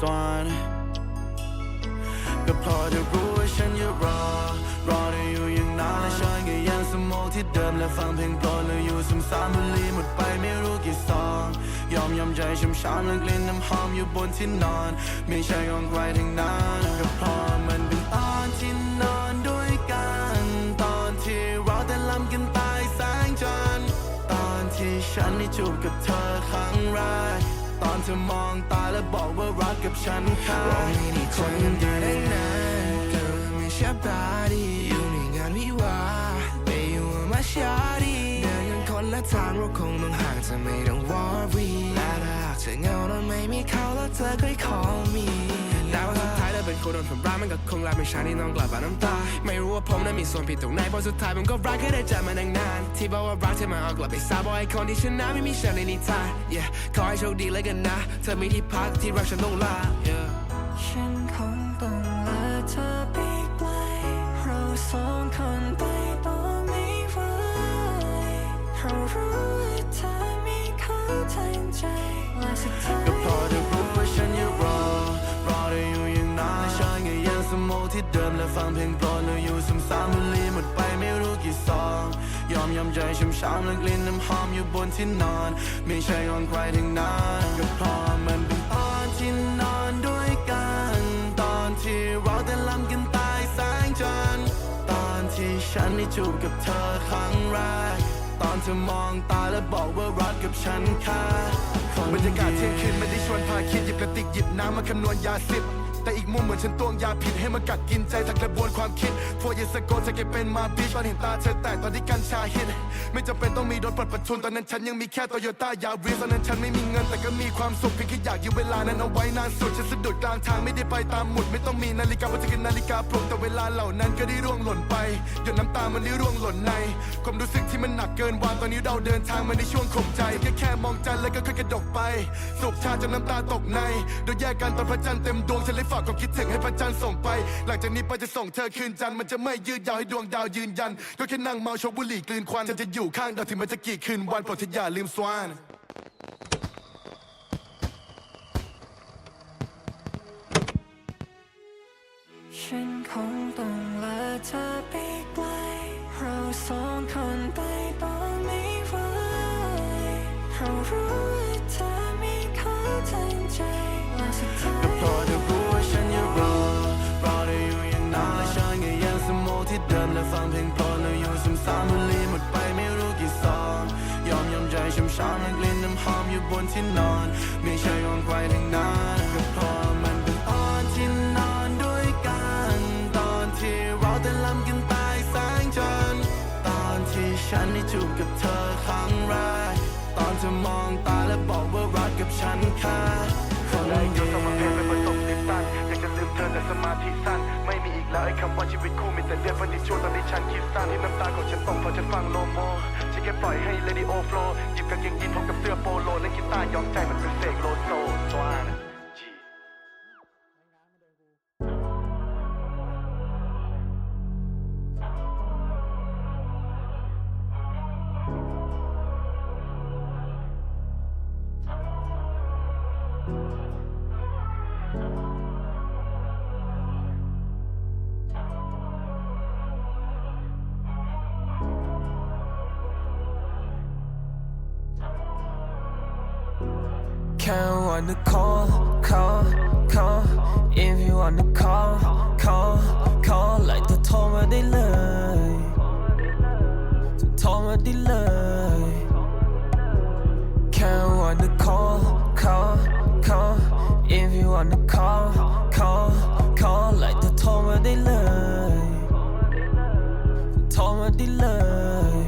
สวนก็พอจะรู้ว่าฉันยังรอ รอได้อยู่อย่างนานและฉันก็ยังสมองที่เดิมและฟังเพลงโปรดแล้วอยู่ซ้ำๆบุหรี่หมดไปไม่รู้กี่ซอง ยอมยอมใจช้ำช้ำและกลิ่นน้ำหอมอยู่บนที่นอน ไม่ใช่ของใครทั้งนั้นก็พราะมันเป็นตอนที่นอนด้วยกัน ตอนที่เราแต่ลำกันใตายแสงจันทร์ตอนที่ฉันได้จูบกับเธอครั้งแรก เธอมองตาและบอกว่ารักกับฉันค่ได้คนเดียว Girl, miss your body อยู่ในงานวิวาไปอยู่มาชาดีเดินกันคนละทางเราคงต้องห่างจะไม่ต้องวอร์รี่และถ้าหากเธอเหงาแล้วไม่มีเขาแล้วเธอก็ call me แต่ว่าสุดาว เป็นคนโดนทำร้ายมันก็คงรับไม่ใช่ที่น้องกลับมาน้ำตา ไม่รู้ว่าผมนั้นมีส่วนผิดตรงไหนเพราะสุดท้ายผมก็รักแค่ได้เจอมานนานๆที่บอกว่ารักเธอมาเอากลับไปซาบอกไอ้คนที่ชนะไม่มีฉันในนิทาน yeah ขอให้โชคดีแล้วกันนะ เธอมีที่พักที่รักฉันต้องลา yeah ฉันคงต้องลาเธอไปไกลเราสองคนไปต่อไม่ไหวเพราะรู้ว่าเธอไม่เข้าใจใจและสุดท้าย ที่เดิมและฟังเพลงโปรดแล้วอยู่ซ้ำๆบุหรี่หมดไปไม่รู้กี่ซองยอมยอมใจช้ำช้ำและกลิ่นน้ำหอมอยู่บนที่นอน ไม่ใช่ของใครทั้งนั้นก็พราะมันเป็นตอนที่นอนด้วยกัน ตอนที่เราแต่ลำกันตายแสงจันทร์ตอนที่ฉันได้จูบกับเธอครั้งแรกตอนเธอมองตาและบอกว่ารักกับฉันค่คนบรรยากาศเที่ยยงคืนไม่ได้ชวนพาคิดหยิบกระติกหยิบน้ำมาคำนวณยาสิบ แต่อีกมุมเหมือนฉันตวงยาผิดให้มันกัดกินใจทั้งกระบวนความคิดพวกยสโกจะเก็บเป็นมาบิชตอนเห็นตาเธอแตกตอนที่กัญชาฮิตไม่จำเป็นต้องมีรถปลดประทุนตอนนั้นฉันยังมีแค่โตโยต้ายาริสตอนนั้นฉันไม่มีเงินแต่ก็มีความสุขเพียงแค่อยากอยู่เวลานั้นเอาไว้นานสุดฉันสะดุดกลางทางไม่ได้ไปตามหมุดไม่ต้องมีนาฬิกาว่าจะเป็นนาฬิกาปลุกแต่เวลาเหล่านั้นก็ได้ร่วงหล่นไปหยดน้ำตามันได้ร่วงหล่นในความรู้สึกที่มันหนักเกินวางตอนนี้เราเดินทางมาในช่วงข่มใจแค่แค่มองจันแล้วก็ค่อยกระดกไปสุบชาจนน้ำตาตกในโดยแยกกันตอนพระจันทร์เต็มดวงฉันเลยฝากความคิดถึงให้พระจันทร์ส่งไป หลังจากนี้ไปจะส่งเธอคืนจันทร์มันจะไม่ยืดยาวให้ดวงดาวยืนยัน ก็แค่นั่งเมาชกบุหรี่กลืนควันฉันจะอยู่ข้างดาวถึงมันจะกี่คืนวันโปรดเธออย่าลืมสวาน ฉันคงต้องลาเธอไปไกล เราสองคนไปต่อไม่ไหวเพราะรู้ว่าเธอไม่เข้าใจใจและสุดท้าย พอจะรู้ว่า นที่นอน ไม่ใช่ของใครทั้งนั้นก็พราะมันเป็นตอนที่นอนด้วยกัน ตอนที่เราแต่ลำกันตายแสงจันทร์ตอนที่ฉันได้จูบกับเธอครั้งแรกตอนเธอมองตาและบอกว่ารักกับฉันค่คนและอยู่เดีสมยวเพลไปผสมติดสั้นอยากจะลืมเธอแต่สมาธิสั้นไม่มีอีกแล้วไอ้คำว่าชีวิตคู่มีแต่เรื่องวันที่ช่วงตอนที่ฉันคิดสั้นที่น้ำตาของฉันตกเพราะฉันฟังโลโมฉันแค่ปล่อยให้เรดิโอโฟล์ กางเกงยีนพร้อมกับเสื้อโปโลเล่นกีตาร์ย้อมใจมันเป็นเสกโลโซสวาน Can't wanna call, call, call If you wanna call, call, call ไล่เธอโทรมาได้เลยเธอโทรมาได้เลย Can't wanna call, call, call If you wanna call, call, call ไล่เธอโทรมาได้เลยเธอโทรมาได้เลย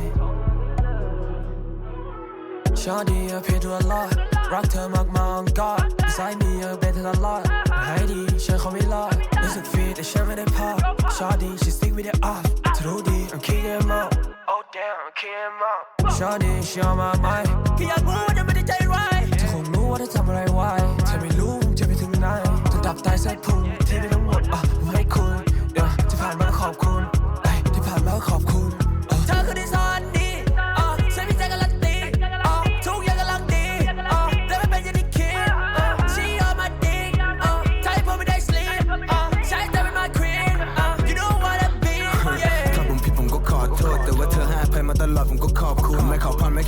Shawty up here to a lot รักเธอมากมายก็สายมีเยอะเป็นเธอตลอดให้ดีเชื่อเขาไม่รอดรู้สึกฟีแต่เชื่อไม่ได้พอ Shawty she stick with it off เธอรู้ดี I'm kicking him out Oh damn I'm kicking him out Shawty she on my mind แค่อยากรู้ว่าจะไม่ได้ใจร้ายเธอคงรู้ว่าเธอทำอะไรไว้เธอไม่รู้จะไปถึงไหนเธอดับตายใส่พุงที่ไม่ทั้งหมดอะผมให้คุณ yeah ที่ผ่านมาขอบคุณเอ้ที่ผ่านมาขอบคุณ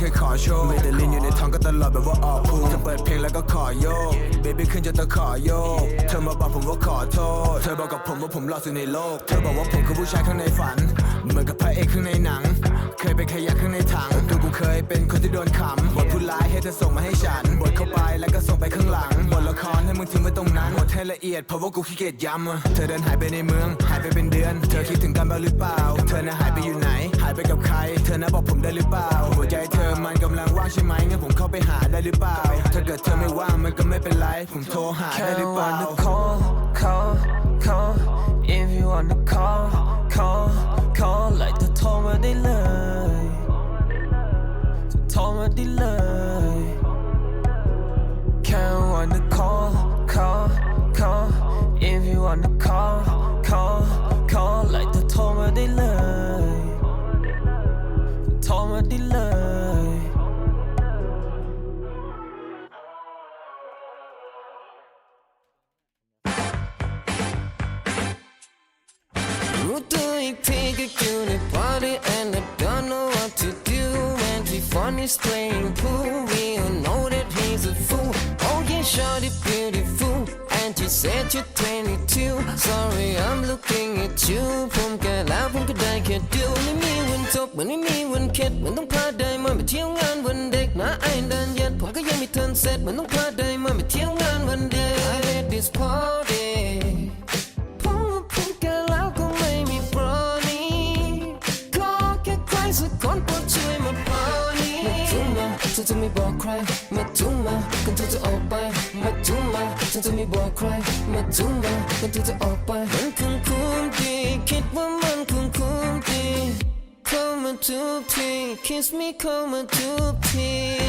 ยขอโชว์ไม่ได้ลิ้นอยู่ในท้องก็ตลอดแบบว่าออกพุงจะเปิดเพลงแล้วก็ขอโยก baby ขึ้นจนต้องขอโยกเธอมาบอกผมว่าขอโทษ เธอบอกกับผมว่าผมหล่อสุดในโลก เธอบอกว่าผมคือผู้ชายข้างในฝัน เหมือนกับพระเอกข้างในหนัง เคยเป็นขยะข้างในถังตัวกูเคยเป็นคนที่โดนขำบทผู้ร้ายให้เธอส่งมาให้ฉันบทเข้าไปแล้วก็ส่งไปข้างหลังบทละครให้มึงทิ้งไว้ตรงนั้นหมดให้ละเอียดเพราะว่ากูขี้เกียจย้ำอะเธอเดินหายไปในเมืองหายไปเป็นเดือน เธอคิดถึงกันบ้างหรือเปล่า เธอน่ะหายไปอยู่ไหน หายไปกับใคร เธอน่ะบอกผมได้หรือเปล่า หัวใจเธอ ใช่ไหมงั้นผมเข้าไปหาได้หรือเปล่า ถ้าเกิดเธอไม่ว่างมันก็ไม่เป็นไร ผมโทรหาได้หรือเปล่า wanna call, call, call. If you wanna call, call, call. ไล่เธอโทรมาได้เลยจะโทรมาได้เลยแค่ wanna call, call, call. If you wanna call, call. He fun is playing pool we all know that he's a fool oh yeah shorty beautiful and she said you're 22 sorry I'm looking at you ผมแก่แล้วผมก็ได้แค่ดูไม่มีวันจบเหมือนไม่มีวันเข็ดเหมือนต้องพาได้มาไปเที่ยวงานวันเด็กนะไอ้ดันเย็นผมก็ยังไม่ทันเสร็จเหมือนต้องพาได้ ฉันจะไม่บอกใครมาทุ่มมากันเธอจะออกไปมาทุ่มมาฉันจะไม่บอกใครมาทุ่มมากันเธอจะออกไปมันคงคุ้มดีคิดว่ามันคงคุ้มดีเข้ามาทุกที kiss me เข้ามาทุกที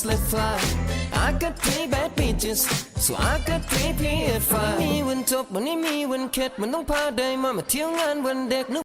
just let fly I got three bad bitches so I got three P at five มีวันจบวันนี้มีวันเข็ดมันต้องพาได้มามาเที่ยวงานวันเด็กนึก